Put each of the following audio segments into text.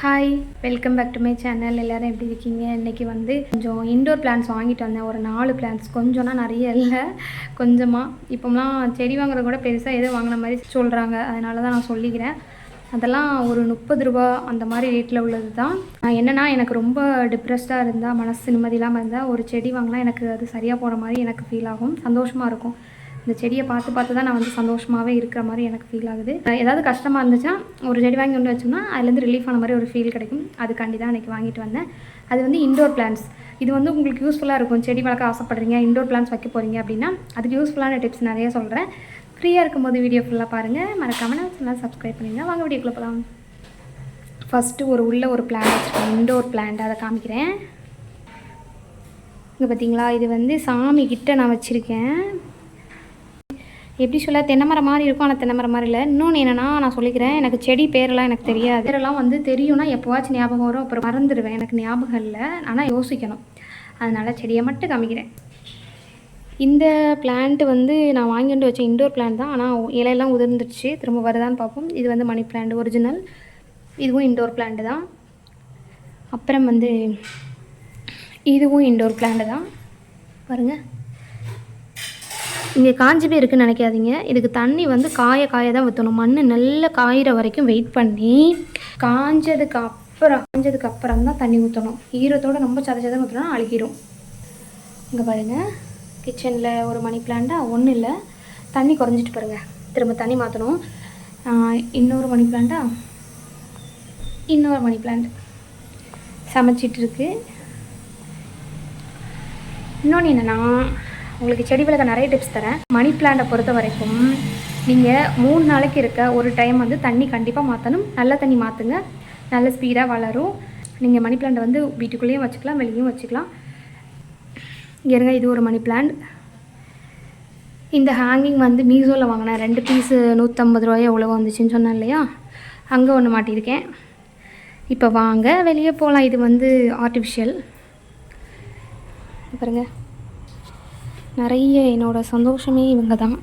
Hi welcome back to my channel எல்லோரும் எப்படி இருக்கீங்க? இன்றைக்கி வந்து கொஞ்சம் இண்டோர் பிளான்ஸ் வாங்கிட்டு வந்தேன். ஒரு நாலு பிளான்ஸ் கொஞ்சம்னா நிறைய இல்லை. கொஞ்சமாக இப்போலாம் செடி வாங்குறது கூட பெருசாக எதுவும் வாங்கின மாதிரி சொல்கிறாங்க அதனால தான் நான் சொல்லிக்கிறேன். அதெல்லாம் ஒரு முப்பது ரூபா அந்த மாதிரி ரேட்டில் உள்ளது தான். நான் என்னென்னா எனக்கு ரொம்ப டிப்ரெஸ்டாக இருந்தால் மனசு நிம்மதி இல்லாமல் இருந்தால் ஒரு செடி வாங்கினா எனக்கு அது சரியாக போகிற மாதிரி எனக்கு ஃபீல் ஆகும். சந்தோஷமாக இருக்கும். இந்த செடியை பார்த்து பார்த்து தான் நான் வந்து சந்தோஷமாகவே இருக்கிற மாதிரி எனக்கு ஃபீல் ஆகுது. ஏதாவது கஷ்டமாக இருந்துச்சுன்னா ஒரு செடி வாங்கி கொண்டு வச்சோம்னா அதுலேருந்து ரிலீஃப் ஆன மாதிரி ஒரு ஃபீல் கிடைக்கும். அதுக்காண்டி தான் அன்றைக்கி வாங்கிட்டு வந்தேன். அது வந்து இண்டோர் பிளான்ஸ் இது வந்து உங்களுக்கு யூஸ்ஃபுல்லாக இருக்கும். செடி வளர்க்க ஆசைப்படுறீங்க இண்டோர் பிளான்ஸ் வைக்க போகிறீங்க அப்படின்னா அதுக்கு யூஸ்ஃபுல்லான டிப்ஸ் நிறைய சொல்கிறேன் ஃப்ரீயாக இருக்கும்போது வீடியோ ஃபுல்லாக பாருங்கள் மறக்காமல் நான் சேனல் சப்ஸ்கிரைப் பண்ணிடுங்க வாங்க வீடியோக்குள்ளே போகலாம் ஃபஸ்ட்டு ஒரு உள்ள ஒரு பிளான் வச்சுருக்கேன் இண்டோர் பிளான்ட் அதை காமிக்கிறேன். இங்கே பார்த்தீங்களா இது வந்து சாமி கிட்ட நான் வச்சுருக்கேன். எப்படி சொல்ல தென்னமரம் மாதிரி இருக்கும் ஆனால் தென்னைமரம் மாதிரி இல்லை. இன்னொன்று என்னென்னா நான் சொல்லிக்கிறேன் எனக்கு செடி பேரெல்லாம் எனக்கு தெரியாது. பேரெல்லாம் வந்து தெரியும்னா எப்போவாச்சும் ஞாபகம் வரும் அப்புறம் மறந்துடுவேன் எனக்கு ஞாபகம் இல்லை. ஆனால் யோசிக்கணும். அதனால் செடியை மட்டும் காமிக்கிறேன். இந்த பிளான்ட் வந்து நான் வாங்கிட்டு வச்ச இண்டோர் பிளான்ட் தான். ஆனால் இலையெல்லாம் உதிர்ந்துடுச்சு. திரும்ப வருதான்னு பார்ப்போம். இது வந்து மணி பிளான்ட் ஒரிஜினல் இதுவும் இண்டோர் பிளான்ட் தான். அப்புறம் வந்து இதுவும் இண்டோர் பிளான்ட் தான். பாருங்கள் இங்கே காஞ்சி போய் இருக்குன்னு நினைக்காதீங்க. இதுக்கு தண்ணி வந்து காய காய தான் ஊற்றணும் மண் நல்லா காயிற வரைக்கும் வெயிட் பண்ணி காஞ்சதுக்கு அப்புறம் காஞ்சதுக்கு அப்புறம் தான் தண்ணி ஊற்றணும் ஈரத்தோடு ரொம்ப சத சதம் ஊற்றினா அழுகிரும். இங்கே பாருங்கள் கிச்சனில் ஒரு மணி பிளான்ட்டா ஒன்றும் இல்லை. தண்ணி குறைஞ்சிட்டு பாருங்கள் திரும்ப தண்ணி மாற்றணும் இன்னொரு மணி பிளான்ட்டா இன்னொரு மணி பிளான்ட் சமைச்சிட்டு இருக்கு. இன்னொன்று என்னென்னா உங்களுக்கு செடி வளர்க்க நிறைய டிப்ஸ் தரேன். மணி பிளான்ட்டை பொறுத்த வரைக்கும் நீங்கள் மூணு நாளைக்கு இருக்க ஒரு டைம் வந்து தண்ணி கண்டிப்பாக மாற்றணும் நல்ல தண்ணி மாற்றுங்க நல்ல ஸ்பீடாக வளரும். நீங்கள் மணி பிளான்ட்டை வந்து வீட்டுக்குள்ளேயும் வச்சுக்கலாம் வெளியும் வச்சுக்கலாம். இருங்க இது ஒரு மணி பிளான்ட் இந்த ஹேங்கிங் வந்து மீசோவில் வாங்கினேன் ரெண்டு பீஸு நூற்றம்பது ரூபாயோ எவ்வளோ வந்துச்சுன்னு சொன்னேன் இல்லையா? அங்கே ஒன்று மாட்டியிருக்கேன். இப்போ வாங்க வெளியே போகலாம் இது வந்து ஆர்டிஃபிஷியல் பாருங்கள் நிறைய என்னோடய சந்தோஷமே இவங்க தான்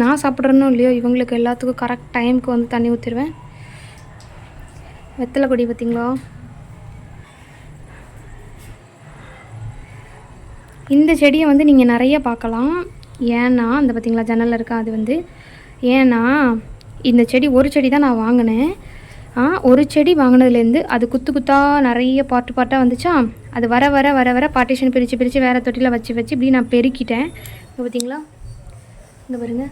நான் சாப்பிட்றேனோ இல்லையோ இவங்களுக்கு எல்லாத்துக்கும் கரெக்ட் டைமுக்கு வந்து தண்ணி ஊற்றிடுவேன் வெத்தலை கொடி பார்த்திங்களா? இந்த செடியை வந்து நீங்கள் நிறைய பார்க்கலாம். ஏன்னா அந்த பார்த்தீங்களா ஜன்னலில் இருக்கா அது வந்து ஏன்னா இந்த செடி ஒரு செடி தான் நான் வாங்கினேன். ஒரு செடி வாங்கினதுலேருந்து அது குத்து குத்தாக நிறைய பாட்டு பாட்டாக வந்துச்சா? அது வர வர வர வர பார்ட்டிஷன் பிரித்து பிரித்து வேறு தொட்டியில் வச்சு வச்சு இப்படி நான் பெருக்கிட்டேன். பார்த்தீங்களா இங்கே பாருங்க.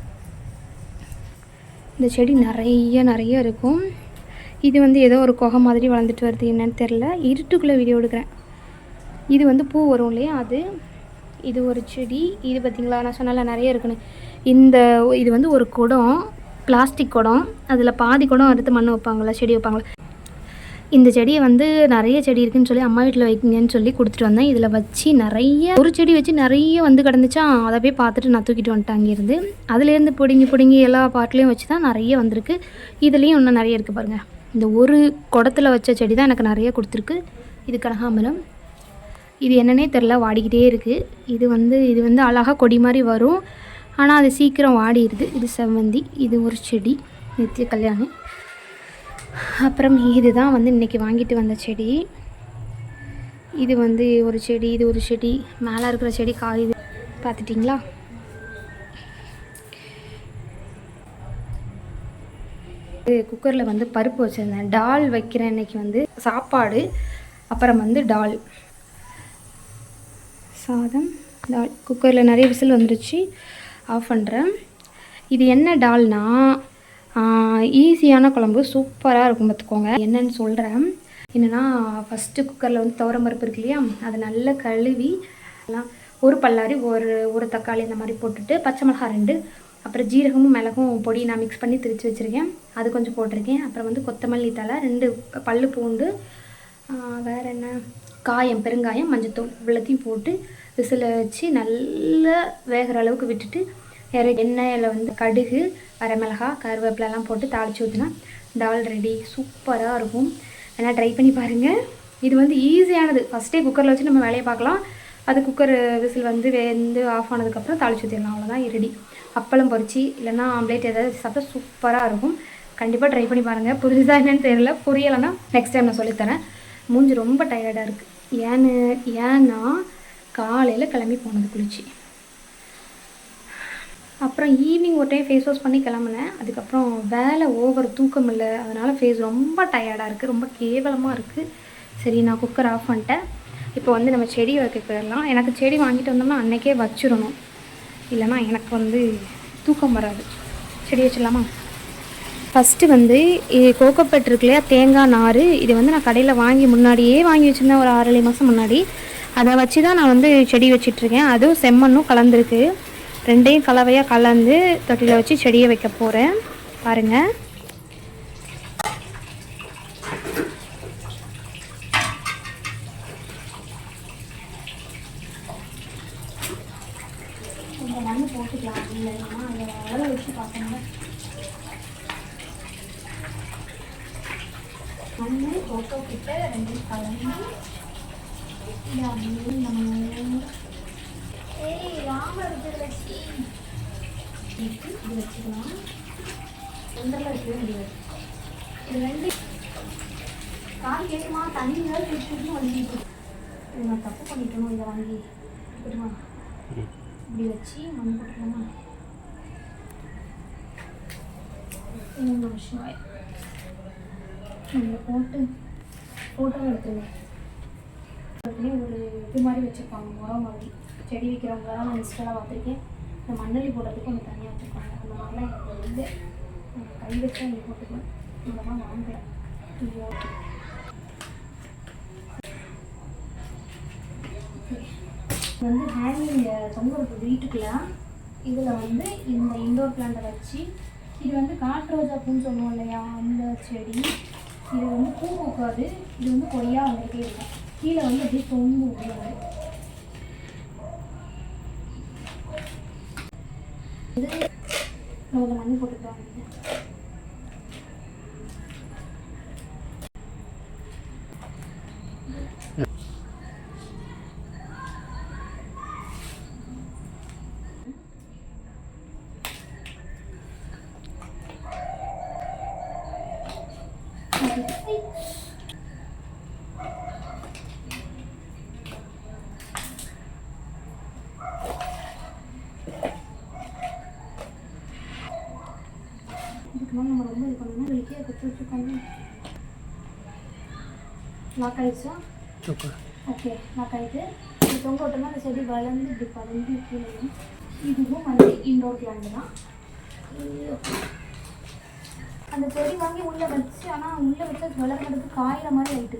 இந்த செடி நிறைய நிறைய இருக்கும். இது வந்து ஏதோ ஒரு குகை மாதிரி வளர்ந்துட்டு வருது என்னன்னு தெரில இருட்டுக்குள்ளே வீடியோ எடுக்கிறேன். இது வந்து பூ வரும் இல்லையா? அது. இது ஒரு செடி. இது பார்த்திங்களா நான் சொன்னால நிறைய இருக்குன்னு. இந்த இது வந்து ஒரு குடம். பிளாஸ்டிக் குடம் அதில் பாதி குடம் அறுத்து மண் வைப்பாங்களா செடி வைப்பாங்களா? இந்த செடியை வந்து நிறைய செடி இருக்குன்னு சொல்லி அம்மா வீட்டில் வைக்கிங்கன்னு சொல்லி கொடுத்துட்டு வந்தேன். இதில் வச்சு நிறைய ஒரு செடி வச்சு நிறைய வந்து கிடந்துச்சா அதை போய் பார்த்துட்டு நான் தூக்கிட்டு வந்துட்டேன் அங்கேருந்து. அதுலேருந்து பிடுங்கி பிடுங்கி எல்லா பாட்டிலையும் வச்சு தான் நிறைய வந்திருக்கு. இதுலேயும் இன்னும் நிறைய இருக்குது பாருங்கள் இந்த ஒரு குடத்தில் வச்ச செடி தான் எனக்கு நிறைய கொடுத்துருக்கு. இது கனகாம்பரம். இது என்னன்னே தெரில வாடிக்கிட்டே இருக்குது இது வந்து இது வந்து அழகாக கொடி மாதிரி வரும். ஆனால் அது சீக்கிரம் வாடிடுது. இது செவ்வந்தி இது ஒரு செடி நித்திய கல்யாணி. அப்புறம் இது தான் வந்து இன்றைக்கி வாங்கிட்டு வந்த செடி. இது வந்து ஒரு செடி இது ஒரு செடி. மேலே இருக்கிற செடி காய் பார்த்துட்டிங்களா? குக்கரில் வந்து பருப்பு வச்சுருந்தேன். டால் வைக்கிறேன் இன்னைக்கு வந்து. சாப்பாடு அப்புறம் வந்து டால். சாதம் டால். குக்கரில் நிறைய விசில் வந்துருச்சு. ஆஃப் பண்ணுறேன் இது என்ன டால்னா ஈஸியான குழம்பு சூப்பராக இருக்கும் பார்த்துக்கோங்க என்னன்னு சொல்கிறேன் என்னென்னா ஃபஸ்ட்டு குக்கரில் வந்து துவரம் பருப்பு இருக்கு இல்லையா? அதை நல்லா கழுவி ஒரு பல்லாரி ஒரு ஒரு தக்காளி இந்த மாதிரி போட்டுட்டு பச்சை மிளகாய் ரெண்டு அப்புறம் ஜீரகமும் மிளகும் பொடி நான் மிக்ஸ் பண்ணி திரிச்சு வச்சுருக்கேன். அது கொஞ்சம் போட்டிருக்கேன். அப்புறம் வந்து கொத்தமல்லி தழை ரெண்டு பல்லு பூண்டு வேறு என்ன? காயம் பெருங்காயம் மஞ்சத்தூள் இவ்வளோத்தையும் போட்டு விசில் வச்சு நல்லா வேகிற அளவுக்கு விட்டுட்டு இற எண்ணெயில் வந்து கடுகு வரமிளகா கருவேப்பிலலாம் போட்டு தாளித்து ஊற்றினா டால் ரெடி. சூப்பராக இருக்கும். வேணால் ட்ரை பண்ணி பாருங்கள் இது வந்து ஈஸியானது ஃபஸ்ட்டே குக்கரில் வச்சு நம்ம வேலையை பார்க்கலாம். அது குக்கர் விசில் வந்து வெந்து ஆஃப் ஆனதுக்கப்புறம் தாளிச்சு ஊற்றிடலாம் அவ்வளோதான் ரெடி அப்பளம் பொறிச்சி இல்லைன்னா ஆம்லேட் ஏதாவது சாப்பிட்டா சூப்பராக இருக்கும். கண்டிப்பாக ட்ரை பண்ணி பாருங்கள் புரியுதா என்னன்னு தெரியல. புரியலைன்னா நெக்ஸ்ட் டைம் நான் சொல்லித்தரேன். மூஞ்சி ரொம்ப டயர்டாக இருக்குது ஏன்னு ஏன்னா காலையில் கிளம்பி போனது குளிச்சு. அப்புறம் ஈவினிங் ஒரு டைம் ஃபேஸ் வாஷ் பண்ணி கிளம்புனேன். அதுக்கப்புறம் வேலை ஓவர் தூக்கம் இல்லை. அதனால் ஃபேஸ் ரொம்ப டயர்டாக இருக்குது ரொம்ப கேவலமாக இருக்குது சரி நான் குக்கர் ஆஃப் பண்ணிட்டேன். இப்போ வந்து நம்ம செடி வைக்க போயிடலாம். எனக்கு செடி வாங்கிட்டு வந்தோம்னா அன்றைக்கே வச்சிடணும். இல்லைனா எனக்கு வந்து தூக்கம் வராது. செடி வச்சிடலாமா? ஃபஸ்ட்டு வந்து இது கோகோபெட் இருக்கு இல்லையா? தேங்காய் நார். இது வந்து நான் கடையில் வாங்கி முன்னாடியே வாங்கி வச்சுருந்தேன். ஒரு ஆறு ஏழு மாதம் முன்னாடி. அதை வச்சு தான் நான் வந்து செடி வச்சிட்ருக்கேன் அதுவும் செம்மண்ணும் கலந்துருக்கு. ரெண்டையும் கலவையாக கலந்து தொட்டியில் வச்சு செடியை வைக்க போகிறேன் பாருங்கள் கொஞ்சம் மண் போட்டுக்கலாம் இல்லைன்னா அதை அளவு வச்சு பார்க்கணும் மண் கொக்கோ கிட்ட ரெண்டு கலந்து இதை அப்படியே நம்ம ஏய் ராமர் இருக்கிற வச்சு இது வச்சுக்கலாம் ஒன்றரை வைக்கவே முடியாது இது ரெண்டு கால் கேட்குமா தண்ணி வேறு வச்சுட்டு வந்துட்டு இது நான் தப்பு பண்ணிட்டணும் இதை வாங்கி விட்டுமா இப்படி வச்சு மண் போட்டுக்கலாமா விஷயம் போட்டு ஃபோட்டோ எடுத்துருவேன் அதுலேயே ஒரு இது மாதிரி வச்சுருப்பாங்க உரம் மாதிரி. செடி வைக்கிறவங்க நான் இன்ஸ்டாவில் பார்த்துருக்கேன். இந்த மண்ணலி போடுறதுக்கு ஒன்று தனியாக வச்சுருப்பாங்க. அந்த மாதிரிலாம் எனக்கு வந்து கை வச்சு அங்கே போட்டுக்குவேன். இதெல்லாம் வாங்கலை இது இது வந்து ஹேங்கிங் தொங்குறது விட்டு வீட்டுக்குள்ள இதில் வந்து இந்த இண்டோர் பிளான்ட்டை வச்சு இது வந்து காட்டு ரோஜா பூன்னு சொல்லுவோம் இல்லையா? அந்த செடி. இது வந்து பூ பூக்காது. இது வந்து கொய்யா வந்துகிட்டே இருக்கும். கீழே வந்து அப்படியே தொங்கு உள்ளது இது நம்ம இதில் மண்ணு போட்டுக்கலாம் இதுக்கு மேலே நம்ம ரொம்ப இது லாக் ஆயிட்டு இது தொங்க விட்டோம்னா அந்த செடி வளர்ந்து இப்படி பறந்து கீழே வரும். இதுவும் வந்து இண்டோர் பிளான்ட் தான். அந்த செடி வாங்கி உள்ளே வச்சு ஆனால் உள்ளே வச்சு அது வளர்கிறதுக்கு காயிற மாதிரி ஆயிட்டு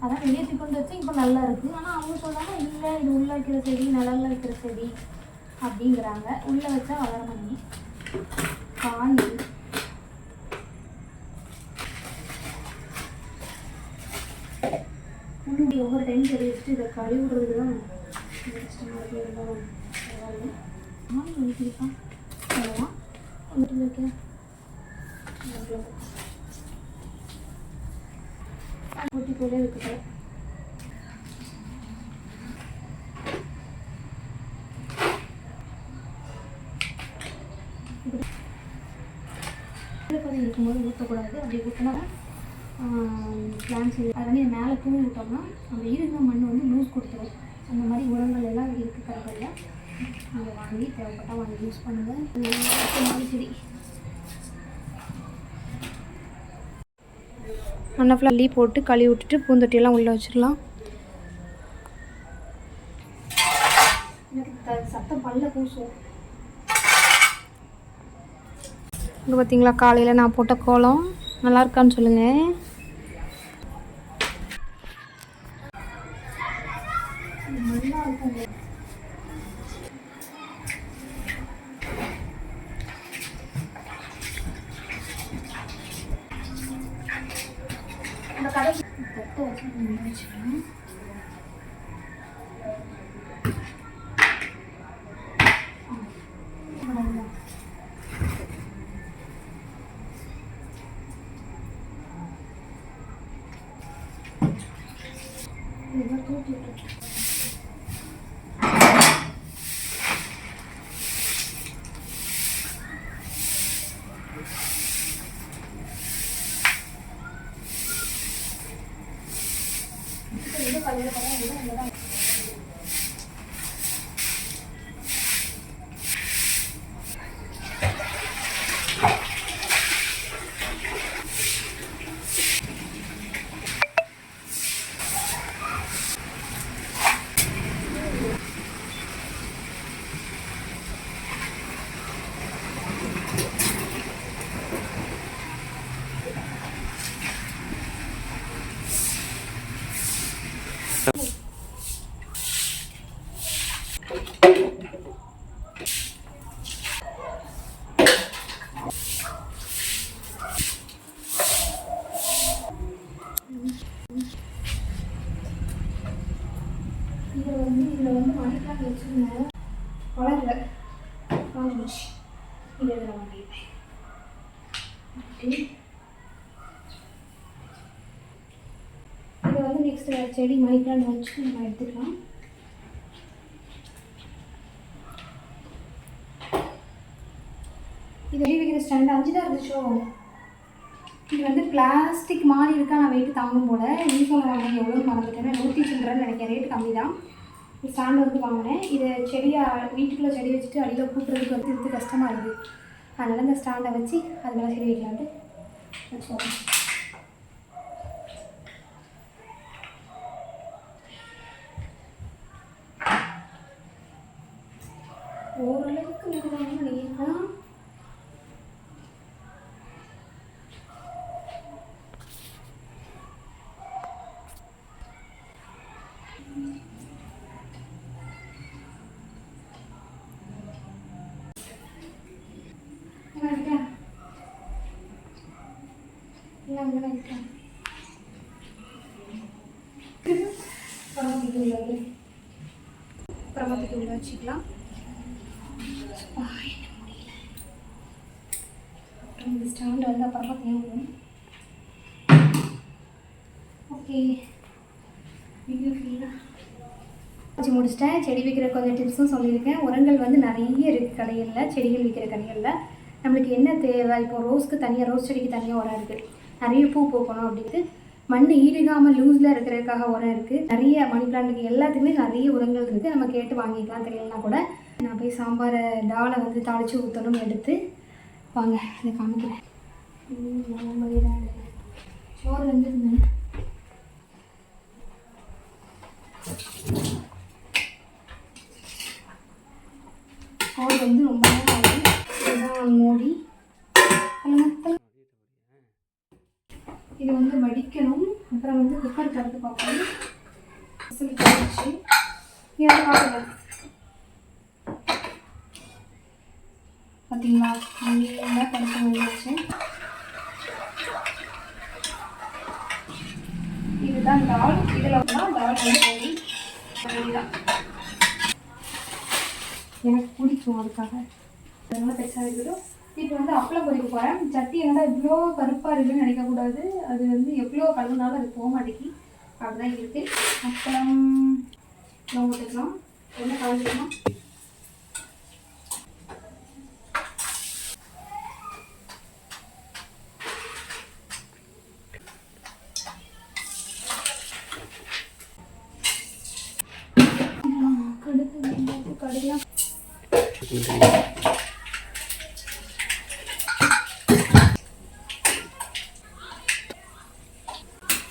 அதான் வெளியே கொண்டு வச்சு இப்போ நல்லா இருக்குது ஆனால் அவங்க சொல்கிறாங்க இல்லை இது உள்ளே வைக்கிற செடி நிழல்ல வைக்கிற செடி அப்படிங்கிறாங்க உள்ளே வச்சா வளர மாட்டேங்குது காயுது முன்னாடி ஒவ்வொரு வச்சுட்டு இதை கழுவி விடுறது தான் கஷ்டமாக இருக்குது இருந்தாலும் பரவாயில்ல. வைக்கிறேன் ஊட்டி போலே இருக்குது. இருக்கும்போது ஊற்றக்கூடாது அப்படி ஊற்றினா பிளான்ஸ் அது வந்து மேலே தூவி விட்டோம்னா அந்த இருந்த மண் வந்து லூஸ் கொடுத்துரும். அந்த மாதிரி உரங்கள் எல்லாம் இருக்குது கடைகளில் நீங்கள் வாங்கி தேவைப்பட்டால் வாங்கி யூஸ் பண்ணுங்கள் செடி. மண்ணை ஃபுல்லாக அள்ளி போட்டு கழுவி விட்டுட்டு பூந்தொட்டியெல்லாம் உள்ளே வச்சிடலாம். எனக்கு சத்தம் பல்ல பூசும். இங்கே பார்த்தீங்களா காலையில் நான் போட்ட கோலம். நல்லா இருக்கான்னு சொல்லுங்கள் நல்லா இருக்கும் இந்த கடை தட்டை வச்சு நான் வச்சுக்கிறேன் இதெல்லாம் இப்போ வந்து இதில் வந்து மணிக்கெலாம் வச்சுருந்தோம் வளரல. காஞ்சிச்சு இதை இதில் மாட்டிக்கிட்டேன் இதை வந்து நெக்ஸ்ட் செடி மணி வச்சு நம்ம எடுத்துக்கலாம். இது வெளியே வைக்கிற ஸ்டாண்ட் அஞ்சு தான் இருந்துச்சோ? இது வந்து பிளாஸ்டிக் மாதிரி இருக்கா? நான் வெயிட்டு தாங்கும் போல. மீசோவில் வாங்கினேன் எவ்வளோ மறந்துட்டேன். நூற்றி சில்லறன்னு நினைக்கிறேன். ரேட்டு கம்மி தான் ஸ்டாண்ட் வந்து வாங்கினேன். இதை செடியாக வீட்டுக்குள்ளே செடி வச்சுட்டு அடியில் கூட்டுறதுக்கு வந்து இது கஷ்டமாக இருக்குது. அதனால் இந்த ஸ்டாண்டை வச்சு அது மேலே செடி வைக்கலான்ட்டு வச்சுக்கோங்க ஓரளவுக்கு நிற்கலாம்னு இல்ல, அங்கதான் இருக்கா? பரமத்துக்கு உள்ள வச்சுக்கலாம் இந்த ஸ்டாண்ட் வந்து அப்புறமா தேவைப்படும் ஓகே வீடியோ ஃபீலாக வச்சு முடிச்சிட்டேன். செடி வைக்கிற கொஞ்சம் டிப்ஸும் சொல்லியிருக்கேன். உரங்கள் வந்து நிறைய இருக்குது கடைகளில் செடிகள் விற்கிற கடைகளில். நம்மளுக்கு என்ன தேவை? இப்போ ரோஸ்க்கு தனியாக ரோஸ் செடிக்கு தனியாக உரம் இருக்குது நிறைய பூ பூக்கணும் அப்படின்ட்டு மண் ஈடுகாமல் லூஸில் இருக்கிறதுக்காக உரம் இருக்குது நிறைய மணி பிளான்ட்டுக்கு எல்லாத்துக்குமே நிறைய உரங்கள் இருக்குது நம்ம கேட்டு வாங்கிக்கலாம் தெரியலனா கூட. நான் போய் சாம்பாரை டாலை வந்து தாளித்து ஊற்றணும் எடுத்து. வாங்க இதை காமிக்கிறேன். சோறு வந்து சோறு வந்து ரொம்ப மூடி. இது வந்து வடிக்கணும். அப்புறம் வந்து குக்கர் திறந்து பார்க்கணும் விசில் போயிடுச்சு இங்கே வந்து பார்த்தீங்களா? நல்லா படுத்து வந்துச்சு? இதுதான் டால். இதில் தான் டால் வந்து எனக்கு பிடிக்கும் அதுக்காக. அதனால பெருசாக இருக்கட்டும் இப்போ வந்து அப்பளம் பொரிக்க போகிறேன் சட்டி என்னடா இவ்வளோ கருப்பாக இருக்குன்னு நினைக்கக்கூடாது. அது வந்து எவ்வளோ கலந்தாலும் அது போக மாட்டேங்கி அப்படிதான் இருக்குது அப்பளம் நம்ம என்ன கலந்துக்கலாம் கடுகு கடுகுலாம்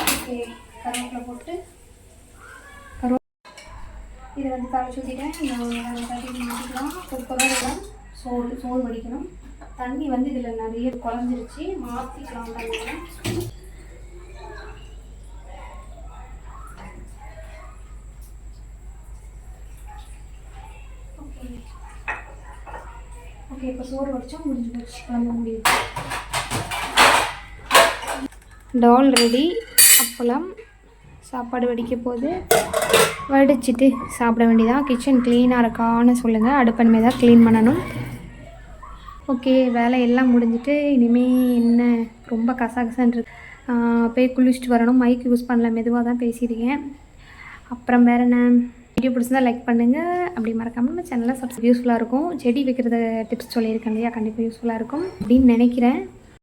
ஓகே கருவேப்பிலை போட்டு கருவே இதை வந்து தாளிச்சு ஊற்றிட்டேன் நான் தட்டி மாற்றிக்கலாம் குக்கரோட சோறு சோறு வடிக்கணும். தண்ணி வந்து இதில் நிறைய குறைஞ்சிருச்சு மாற்றிக்கலாம் தண்ணியை ஓகே இப்போ சோறு வடிச்சா முடிஞ்சு போச்சு. குழம்பு முடியுது. டால் ரெடி. அப்பளம். சாப்பாடு வடிக்க போது வடிச்சிட்டு சாப்பிட வேண்டியதான் கிச்சன் க்ளீனாக இருக்கான்னு சொல்லுங்கள் அடுப்பன்மே தான் க்ளீன் பண்ணணும். ஓகே வேலை எல்லாம் முடிஞ்சிட்டு இனிமேல் என்ன? ரொம்ப கசகசன் இருக்கு போய் குளிச்சுட்டு வரணும். மைக் யூஸ் பண்ணல. மெதுவாக தான் பேசியிருக்கேன். அப்புறம் வேறு என்ன? வீடியோ பிடிச்சிருந்தா லைக் பண்ணுங்கள் அப்படி மறக்காமல் நம்ம சேனலில் சப்ஸ் யூஸ்ஃபுல்லாக இருக்கும். செடி வைக்கிறத டிப்ஸ் சொல்லியிருக்கேன் இல்லையா? கண்டிப்பாக யூஸ்ஃபுல்லாக இருக்கும் அப்படின்னு நினைக்கிறேன்.